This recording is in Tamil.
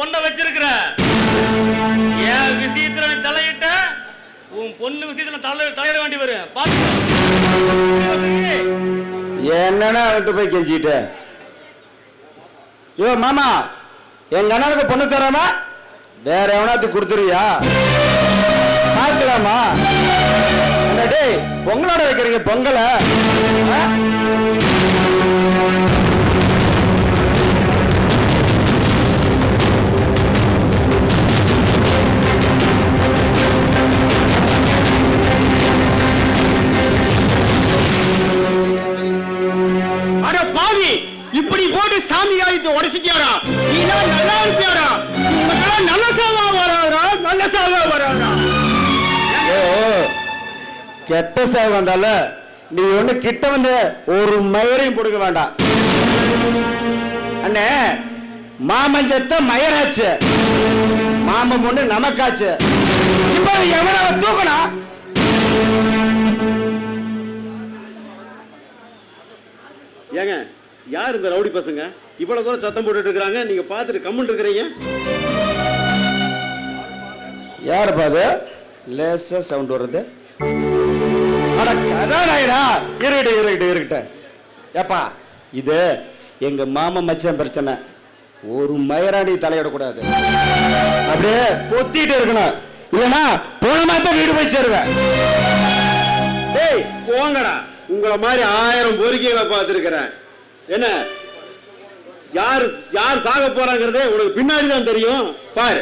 பொண்ணை வச்சிருக்கிற. என் விஷயத்துல நீ தலையிட்ட? உன் பொண்ணு விஷயத்துல தலை தலையிட வேண்டி வரும். என்னன்னா அவன்கிட்ட போய் கெஞ்சிட்ட? ஐயோ மாமா எங்க அண்ணனுக்கு பொண்ணு தராமா வேற எவனாத்து கொடுத்துருவியா? பார்க்கலாமா டேய் பொங்கலோட வைக்கிறீங்க பொங்கலை. பாவி இப்படி போட்டு சாமி ஆயுதத்தை உடச்சிட்டியாரா நீனா நல்லா இருப்பியாரா உனக்கெல்லாம் நல்ல சாவா வராடா நல்ல சாவா வராடா ஓ கெட்ட சாவு வந்தால நீ ஒண்ணு கிட்ட வந்து ஒரு மயிரையும் கொடுக்க வேண்டாம். அண்ணே மாமஞ்சத்த மயராச்சு. மாமம் பொண்ணு நமக்காச்சு. இப்ப எவனை தூக்கணும் ஏங்க யார் இந்த ரவுடி பசங்க? இவ்வளவு தூரம் சத்தம் போட்டுட்டு இருக்கிறாங்க நீங்க பார்த்துட்டு கம்முன்னு இருக்கிறீங்க. யாருப்பா அது? லேசா சவுண்ட் வருது அட கதாநாயடா இருக்கிட்டு இருக்கிட்டு இருக்கிட்ட. ஏப்பா இது எங்க மாமா மச்சான் பிரச்சனை. ஒரு மயராணி தலையிடக்கூடாது. அப்படியே பொத்திட்டு இருக்கணும். இல்லைன்னா போன வீடு போய் சேருவேன். டேய் போங்கடா. உங்களை மாதிரி ஆயிரம் பொறுக்கைகளை பார்த்துருக்கிறேன். என்ன? யார் யார் சாக போறாங்கிறதே உனக்கு பின்னாடி தான் தெரியும். பாரு.